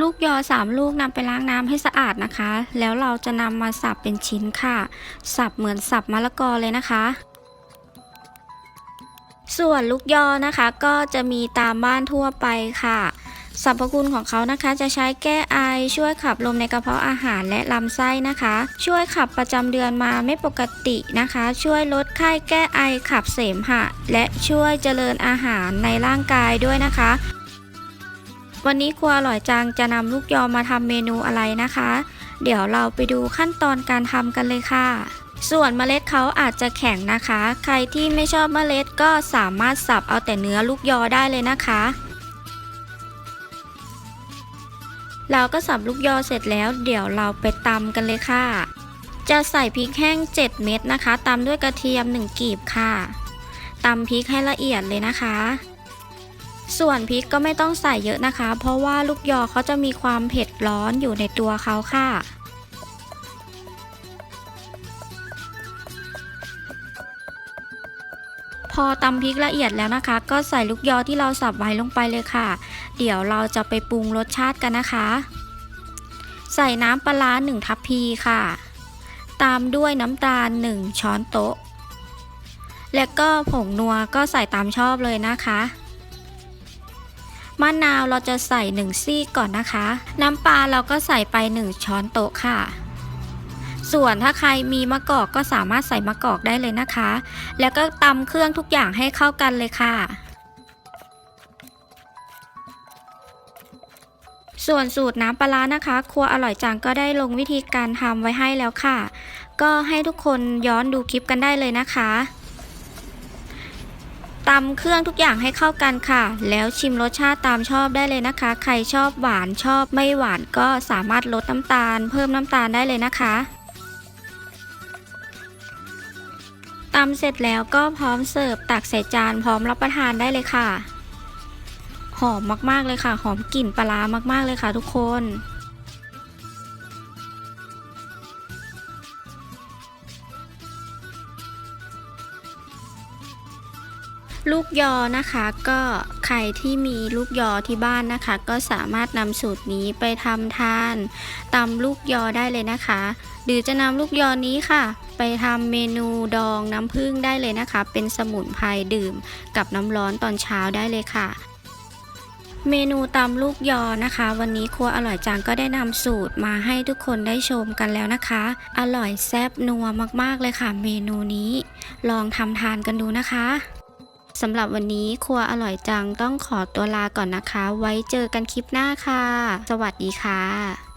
ลูกยอสามลูกนำไปล้างน้ำให้สะอาดนะคะ แล้วเราจะนำมาสับเป็นชิ้นค่ะ สับเหมือนสับมะละกอเลยนะคะ ส่วนลูกยอนะคะก็จะมีตามบ้านทั่วไปค่ะสรรพคุณของเขานะคะจะใช้แก้ไอ ช่วยขับลมในกระเพาะอาหารและลำไส้นะคะ ช่วยขับประจำเดือนมาไม่ปกตินะคะ ช่วยลดไข้แก้ไอขับเสมหะ และช่วยเจริญอาหารในร่างกายด้วยนะคะ วันนี้ครัวอร่อยจังจะนำลูกยอมาทำเมนูอะไรนะคะ เดี๋ยวเราไปดูขั้นตอนการทำกันเลยค่ะ ส่วนเมล็ดเขาอาจจะแข็งนะคะ ใครที่ไม่ชอบเมล็ดก็สามารถสับเอาแต่เนื้อลูกยอได้เลยนะคะ เราก็สับลูกยอเสร็จแล้ว เดี๋ยวเราไปตำกันเลยค่ะ จะใส่พริกแห้ง 7 เม็ดนะคะตำด้วยกระเทียม 1กีบค่ะตำพริกให้ละเอียดเลยนะคะ ส่วนพริกก็ไม่ต้องใส่เยอะนะคะ เพราะว่าลูกยอเขาจะมีความเผ็ดร้อนอยู่ในตัวเขาค่ะพอตำพริกละเอียดแล้วนะคะ ก็ใส่ลูกยอที่เราสับไว้ลงไปเลยค่ะ เดี๋ยวเราจะไปปรุงรสชาติกันนะคะ ใส่น้ำปลาร้า1ทัพพีค่ะ ตามด้วยน้ำตาล 1 ช้อนโต๊ะ แล้วก็ผงนัวก็ใส่ตามชอบเลยนะคะ มะนาวเราจะใส่ 1 ซี่ก่อนนะคะ น้ำปลาเราก็ใส่ไป 1 ช้อนโต๊ะค่ะ ส่วนถ้าใครมีมะกอกก็สามารถใส่มะกอกได้เลยนะคะ แล้วก็ตำเครื่องทุกอย่างให้เข้ากันเลยค่ะส่วนสูตรน้ำปลาร้านะคะ ครัวอร่อยจังก็ได้ลงวิธีการทำไว้ให้แล้วค่ะ ก็ให้ทุกคนย้อนดูคลิปกันได้เลยนะคะ ตำเครื่องทุกอย่างให้เข้ากันค่ะ แล้วชิมรสชาติตามชอบได้เลยนะคะ ใครชอบหวานชอบไม่หวานก็สามารถลดน้ำตาล เพิ่มน้ำตาลได้เลยนะคะตำเสร็จแล้วก็พร้อมเสิร์ฟตักใส่จานพร้อมรับประทานได้เลยค่ะ หอมมากๆเลยค่ะ หอมกลิ่นปลาร้ามากๆเลยค่ะทุกคน ลูกยอนะคะก็ใครที่มีลูกยอที่บ้านนะคะ ก็สามารถนำสูตรนี้ไปทำทานตำลูกยอได้เลยนะคะ หรือจะนำลูกยอนี้ค่ะ ไปทำเมนูดองน้ำผึ้งได้เลยนะคะ เป็นสมุนไพรดื่มกับน้ำร้อนตอนเช้าได้เลยค่ะเมนูตำลูกยอนะคะ วันนี้ครัวอร่อยจังก็ได้นำสูตรมาให้ทุกคนได้ชมกันแล้วนะคะ อร่อยแซ่บนัวมากๆเลยค่ะ เมนูนี้ ลองทำทานกันดูนะคะ สำหรับวันนี้ครัวอร่อยจังต้องขอตัวลาก่อนนะคะ ไว้เจอกันคลิปหน้าค่ะ สวัสดีค่ะ